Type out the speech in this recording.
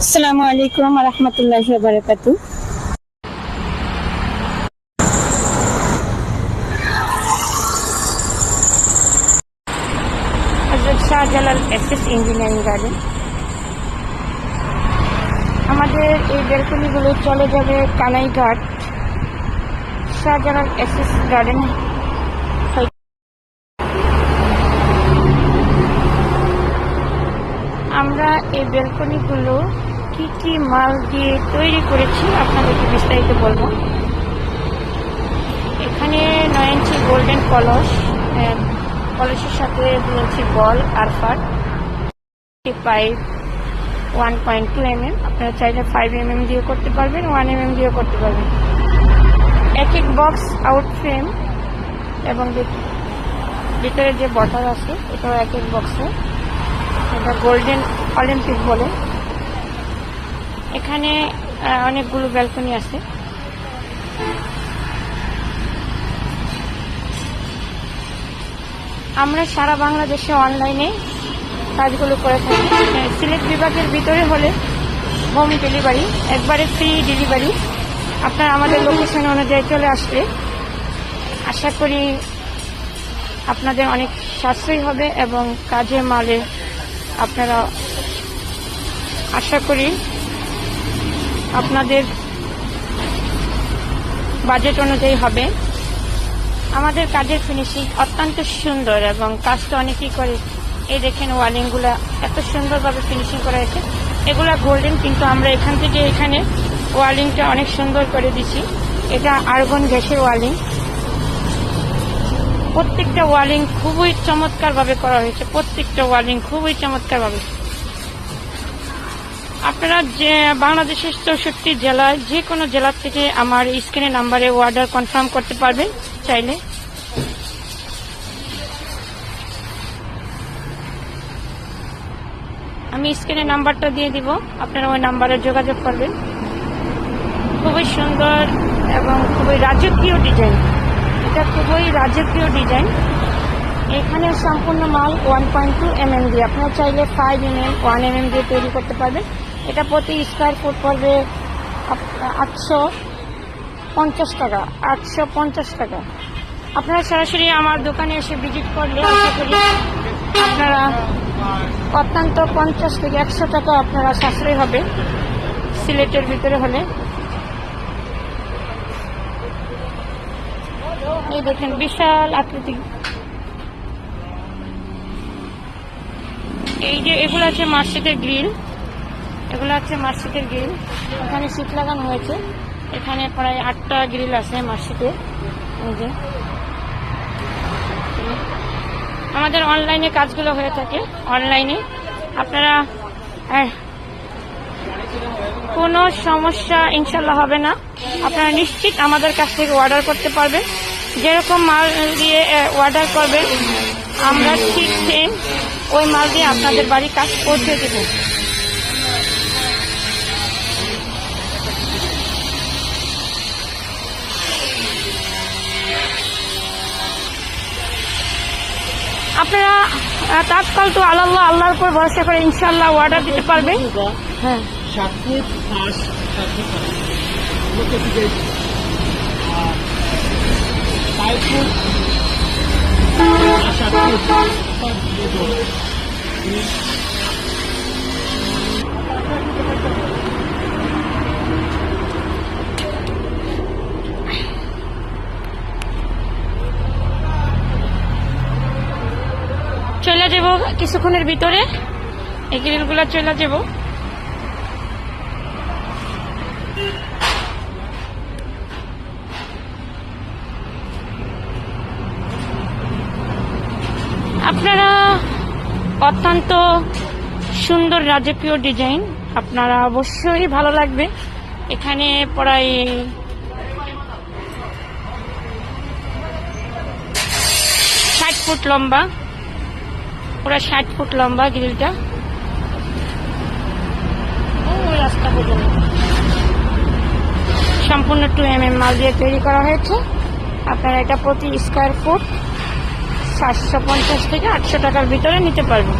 আসসালামু আলাইকুম রহমতুল্লাহ বারকাতু। শাহজালাল এসএস ইঞ্জিনিয়ারিং গার্ডেন আমাদের এই বেলকনিগুলো চলে যাবে কানাইঘাট। শাহজালাল এসএস গার্ডেন আমরা এই বেলকনিগুলো কি কি মাল দিয়ে তৈরি করেছি আপনাদেরকে বিস্তারিত বলব। এখানে নয় ইঞ্চি গোল্ডেন কলস কলসের সাথে দু ইঞ্চি বল আর ফাট pipe, one point two M M আপনারা চাইলে ফাইভ এম এম দিয়ে করতে পারবেন, ওয়ান এম এম দিয়েও করতে পারবেন। এক এক বক্স আউট ফ্রেম এবং ভিতরে যে বটার আছে, এটাও এক এক বক্সে। এটা গোল্ডেন অলিম্পিক বলে। এখানে অনেকগুলো ব্যালকনি আছে। আমরা সারা বাংলাদেশে অনলাইনে কাজগুলো করে থাকি। সিলেট বিভাগের ভিতরে হলে হোম ডেলিভারি একবারে ফ্রি ডেলিভারি আপনার আমাদের লোকেশন অনুযায়ী চলে আসলে আশা করি আপনাদের অনেক সাশ্রয়ী হবে এবং কাজে মালে আপনারা আশা করি আপনাদের বাজেট অনুযায়ী হবে। আমাদের কাজের ফিনিশিং অত্যন্ত সুন্দর এবং কাজটা অনেকেই করে। এই দেখেন ওয়ালিংগুলো এত সুন্দরভাবে ফিনিশিং করা হয়েছে। এগুলো গোল্ডেন কিন্তু আমরা এখান থেকে এখানে ওয়ালিংটা অনেক সুন্দর করে দিছি। এটা আর্গন গ্যাসের ওয়ালিং। প্রত্যেকটা ওয়ালিং খুবই চমৎকার ভাবে করা হয়েছে। প্রত্যেকটা ওয়ালিং খুবই চমৎকার ভাবে আপনারা যে বাংলাদেশের চৌষট্টি জেলায় যে কোনো জেলা থেকে আমার স্ক্রিনে নাম্বারে অর্ডার কনফার্ম করতে পারবেন চাইলে। আমি স্ক্রিনে নাম্বারটা দিয়ে দিব, আপনারা ওই নাম্বারে যোগাযোগ করবেন। খুবই সুন্দর এবং খুবই রাজকীয় ডিজাইন। এটা খুবই রাজকীয় ডিজাইন এখানে সম্পূর্ণ মাল one point two M M দিয়ে আপনারা চাইলে five M M one M M দিয়ে তৈরি করতে পারবেন। এটা প্রতি স্কোয়ার ফুট পড়বে আটশো পঞ্চাশ টাকা, আটশো পঞ্চাশ টাকা। আপনারা সরাসরি আমার দোকানে এসে ভিজিট করলে আপনারা অত্যন্ত পঞ্চাশ থেকে একশো টাকা আপনারা সাশ্রয় হবে। সিলেটের ভিতরে হলে। এই দেখেন, বিশাল আকৃতি। এই যে, এগুলো আছে মার্শিটের গ্রিল। এগুলো আছে মার্শিটের গ্রিল। এখানে শীত লাগানো হয়েছে। এখানে প্রায় আটটা গ্রিল আছে মার্শিটে এই যে। আমাদের অনলাইনে কাজগুলো হয়ে থাকে। অনলাইনে। আপনারা কোনো সমস্যা ইনশাল্লাহ হবে না। আপনারা নিশ্চিত আমাদের কাছ থেকে অর্ডার করতে পারবেন। যেরকম মাল দিয়ে অর্ডার করবেন, আমরা ঠিক সেম ওই মাল দিয়ে আপনাদের বাড়ি কাজ পৌঁছে দেব। আপনারা তাৎকাল তো আল্লাহ, আল্লাহর উপর ভরসা করে ইনশাল্লাহ অর্ডার দিতে পারবেন। হ্যাঁ। ফুট আর সাত ফুট চলে যাব কিছুক্ষণের ভিতরে। এই গ্রিলগুলো চলে যাব। আপনারা অত্যন্ত সুন্দর রাজকীয় ডিজাইন। আপনারা অবশ্যই ভালো লাগবে। এখানে প্রায় ষাট ফুট লম্বা। পুরো ষাট ফুট লম্বা গ্রিলটা। রাস্তা সম্পূর্ণ টু এম এম মাল দিয়ে তৈরি করা হয়েছে। আপনারা এটা প্রতি স্কোয়ার ফুট সাতশো পঞ্চাশ থেকে আটশো টাকার ভিতরে নিতে পারবেন